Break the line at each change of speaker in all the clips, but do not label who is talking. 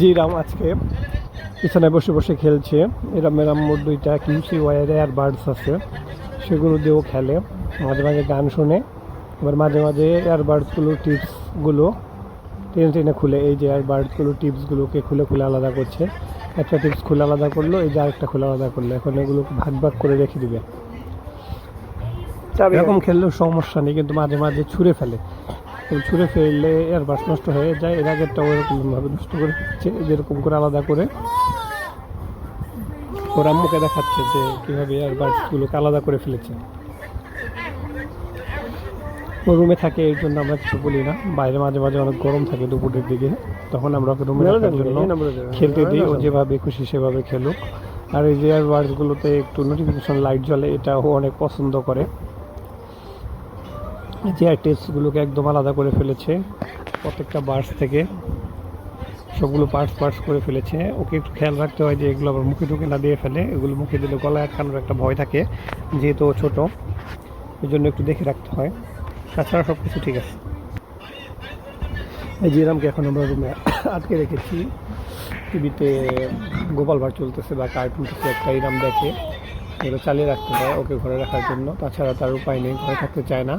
জি রাম আজকে পিছনে বসে বসে খেলছে। এরম এরম মোট দুইটা কিউসি ওয়ার এয়ার বার্ডস আছে। সেগুলো দিয়েও খেলে। মাঝে মাঝে গান শুনে। আবার মাঝে মাঝে এয়ার বার্ডসগুলো টিপসগুলো টেনে টেনে খুলে। এই যে এয়ার বার্ডসগুলো টিপসগুলোকে খুলে খুলে আলাদা করছে। একটা টিপস খুলে আলাদা করল এই যে আরেকটা খুলে আলাদা করল। এখন এগুলো ভাগ ভাগ করে রেখে দিবে। এরকম খেললেও সমস্যা নেই কিন্তু মাঝে মাঝে ছুঁড়ে ফেলে। তো ছুঁড়ে ফেললে এর বাস নষ্ট হয়ে যায়। এর আগেরটা ওরকমভাবে নষ্ট করে ফেলছে যেরকম করে আলাদা করে। ওর আম্মুকে দেখাচ্ছে যে কীভাবে এয়ার বার্ডসগুলোকে আলাদা করে ফেলেছে। ও রুমে থাকে এই জন্য আমরা কিছু বলি না। বাইরে মাঝে মাঝে অনেক গরম থাকে দুপুরের দিকে। তখন আমরা ওকে রুমে রাখার জন্য খেলতে দিই। ও যেভাবে খুশি সেভাবে খেলুক। আর এই যে এয়ার বার্ডসগুলোতে একটু নোটিফিকেশন লাইট জ্বলে এটা ও অনেক পছন্দ করে। চেয়ার টেস্টগুলোকে একদম আলাদা করে ফেলেছে। প্রত্যেকটা বার্স থেকে সবগুলো পার্টস পার্টস করে ফেলেছে। ওকে একটু খেয়াল রাখতে হয় যে এগুলো আবার মুখে ঢুকে না দিয়ে ফেলে। এগুলো মুখে দিলে গলায় আটকানোর একটা ভয় থাকে, যেহেতু ও ছোটো। এই জন্য একটু দেখে রাখতে হয়। তাছাড়া সব কিছু ঠিক আছে। এই জিরামকে এখন আমরা রুমে আটকে রেখেছি। টিভিতে গোপাল ভাড় চলতেছে বা কার্টুন কিছু একটা ইরাম দেখে। এগুলো চালিয়ে রাখতে হয় ওকে ঘরে রাখার জন্য। তাছাড়া তার উপায় নেই, ঘরে থাকতে চায় না।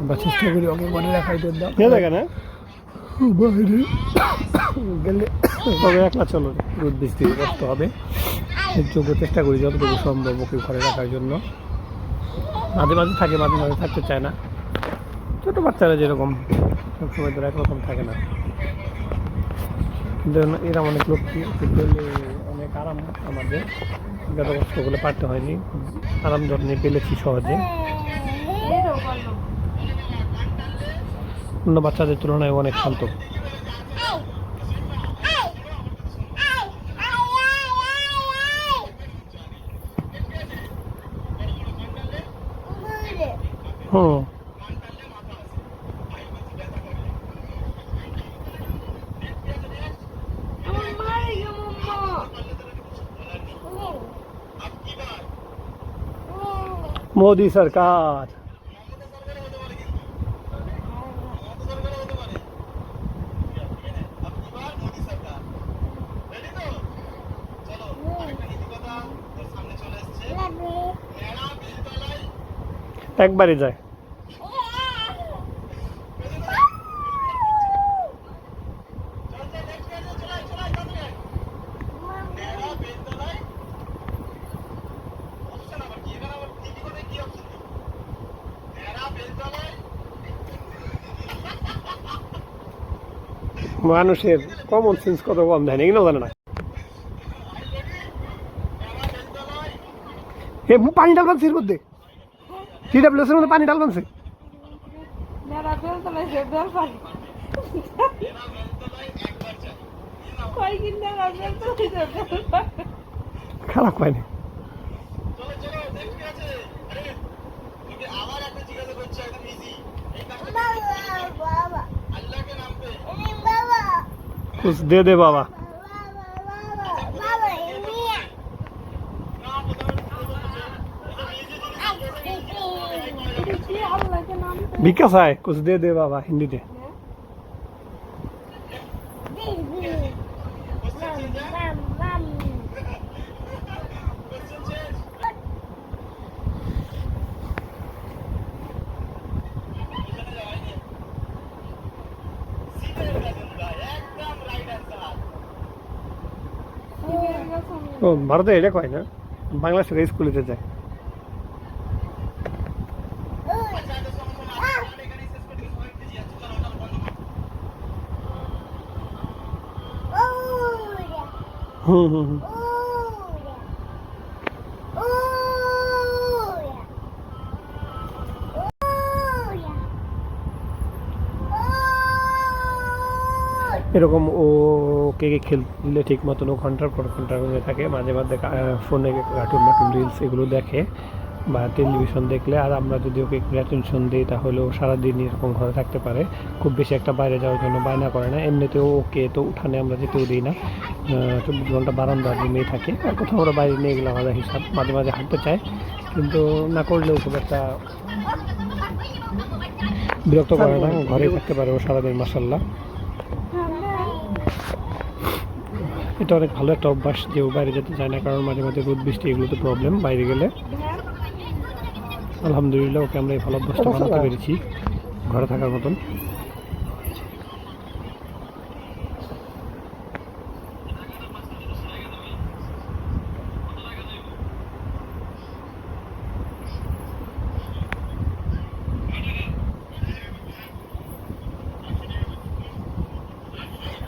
আমরা চেষ্টা করি ওকে ঘরে রাখার জন্য।
দেখে না
বাইরে গেলে তবে একলা চলো। রোদ বৃষ্টি কষ্ট হবে। যোগ্য চেষ্টা করি যতটুকু সম্ভব ওকে ঘরে রাখার জন্য। মাঝে মাঝে থাকে মাঝে মাঝে থাকতে চায় না। ছোটো বাচ্চারা যেরকম সবসময় ধরে একরকম থাকে না। কিন্তু এরা অনেক লক্ষ্মী অনেক আরাম আমাদের। যত কষ্ট করে পারতে হয়নি আরাম যত্নে পেলেছি সহজে। অন্য বাচ্চাদের তুলনায় ও অনেক শান্ত হুম मोदी सरकार একবারই যায়। মানুষের কমন সেন্স কত কম দেয় এগুলো জানে না। এ পানি ডাল বানছে এর মধ্যে টি ডাব্লিউএস এর মধ্যে পানি ডাল বানছে
মেরা বেল তো নাই বেল পানি কই কিন মেরা বেল তো নাই বেল পানি
খারাপ হয়নি कुछ दे दे बाबा विकास है कुछ दे दे बाबा हिंदी में ও ভারতে এটা কয় না বাংলাদেশ থেকে স্কুলেতে যায় হুম হুম হুম। এরকম ও কে কে খেললে ঠিক মতন ও ঘণ্টার পর ঘণ্টা হয়ে থাকে। মাঝে মাঝে ফোনে কার্টুন মার্টুন রিলস এগুলো দেখে। বা টেলিভিশন দেখলে আর আমরা যদি ওকে একটু অ্যাটেনশন দিই, তাহলে ও সারাদিন এরকম ঘরে থাকতে পারে। খুব বেশি একটা বাইরে যাওয়ার জন্য বায়না করে না। এমনিতেও ওকে তো উঠানে আমরা যেতেও দিই না। চব্বিশ ঘণ্টা বারান্দার রুমেই থাকে। আর কোথাও ওরা বাইরে নিয়ে গেলে আমাদের হিসাব। মাঝে মাঝে হাঁটতে চায়। কিন্তু না করলেও খুব একটা বিরক্ত করে না। ঘরে থাকতে পারে ও সারাদিন মাসাল্লাহ এটা অনেক ভালো একটা অভ্যাস যে বাইরে যেতে চায় না। কারণ মাঝে মাঝে রোদ, বৃষ্টি এগুলো তো প্রবলেম বাইরে গেলে আলহামদুলিল্লাহ ওকে আমরা এই ভালো অভ্যাসটা বানাতে পেরেছি ঘরে থাকার মতন।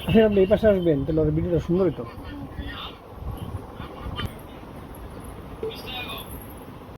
আচ্ছা আপনি এই পাশে আসবেন তাহলে ওর ভিডিওটা সুন্দরই তো